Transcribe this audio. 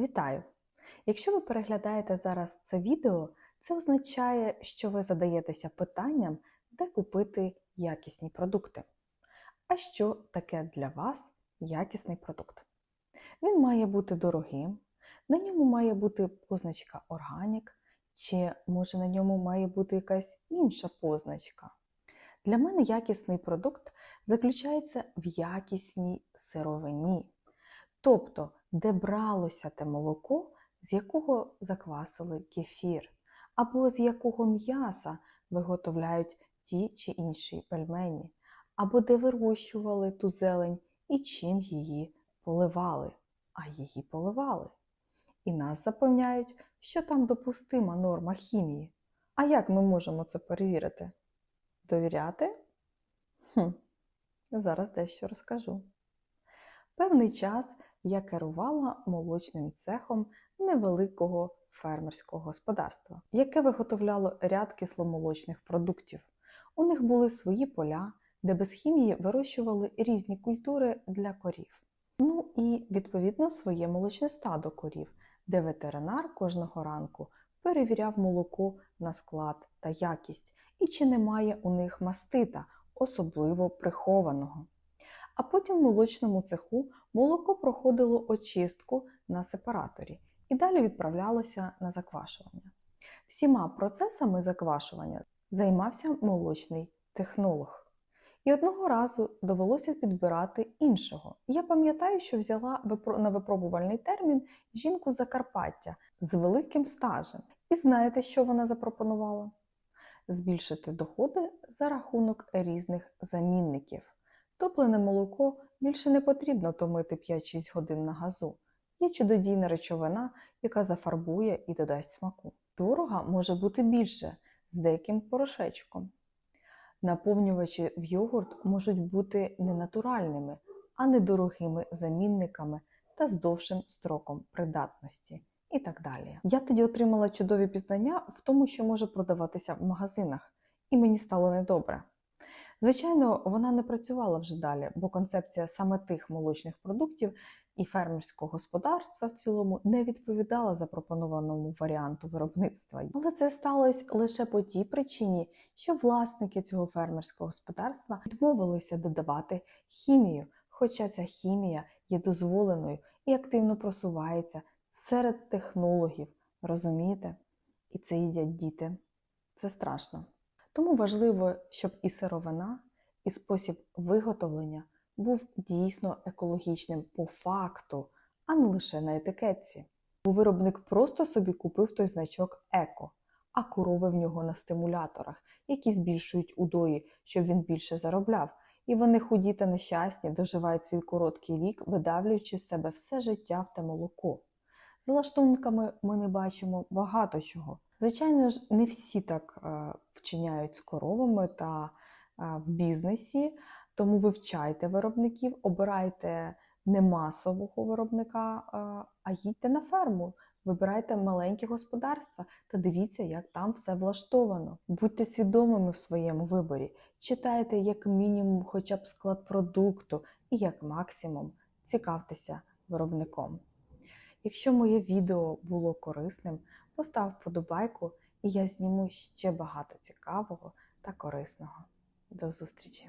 Вітаю! Якщо ви переглядаєте зараз це відео, це означає, що ви задаєтеся питанням, де купити якісні продукти. А що таке для вас якісний продукт? Він має бути дорогим, на ньому має бути позначка органік, чи може на ньому має бути якась інша позначка. Для мене якісний продукт заключається в якісній сировині. Тобто, де бралося те молоко, з якого заквасили кефір, або з якого м'яса виготовляють ті чи інші пельмені, або де вирощували ту зелень і чим її поливали, а її поливали. І нас запевняють, що там допустима норма хімії. А як ми можемо це перевірити? Довіряти? Хм, зараз дещо розкажу. Певний час я керувала молочним цехом невеликого фермерського господарства, яке виготовляло ряд кисломолочних продуктів. У них були свої поля, де без хімії вирощували різні культури для корів. Ну і відповідно своє молочне стадо корів, де ветеринар кожного ранку перевіряв молоко на склад та якість, і чи немає у них мастита, особливо прихованого. А потім в молочному цеху молоко проходило очистку на сепараторі і далі відправлялося на заквашування. Всіма процесами заквашування займався молочний технолог. І одного разу довелося підбирати іншого. Я пам'ятаю, що взяла на випробувальний термін жінку з Закарпаття з великим стажем. І знаєте, що вона запропонувала? Збільшити доходи за рахунок різних замінників. Топлене молоко більше не потрібно томити 5-6 годин на газу. Є чудодійна речовина, яка зафарбує і додасть смаку. Творога може бути більше з деяким порошечком. Наповнювачі в йогурт можуть бути не натуральними, а недорогими замінниками та з довшим строком придатності і так далі. Я тоді отримала чудові пізнання в тому, що може продаватися в магазинах, і мені стало недобре. Звичайно, вона не працювала вже далі, бо концепція саме тих молочних продуктів і фермерського господарства в цілому не відповідала запропонованому варіанту виробництва. Але це сталося лише по тій причині, що власники цього фермерського господарства відмовилися додавати хімію, хоча ця хімія є дозволеною і активно просувається серед технологів. Розумієте? І це їдять діти. Це страшно. Тому важливо, щоб і сировина, і спосіб виготовлення був дійсно екологічним по факту, а не лише на етикетці. Бо виробник просто собі купив той значок еко, а корови в нього на стимуляторах, які збільшують удої, щоб він більше заробляв. І вони худі та нещасні доживають свій короткий вік, видавлюючи з себе все життя в те молоко. За лаштунками ми не бачимо багато чого. Звичайно ж, не всі так е, вчиняють з коровами та е, в бізнесі, тому вивчайте виробників, обирайте не масового виробника, е, а їдьте на ферму, вибирайте маленькі господарства та дивіться, як там все влаштовано. Будьте свідомими в своєму виборі, читайте як мінімум хоча б склад продукту і як максимум цікавтеся виробником. Якщо моє відео було корисним, постав вподобайку, і я зніму ще багато цікавого та корисного. До зустрічі!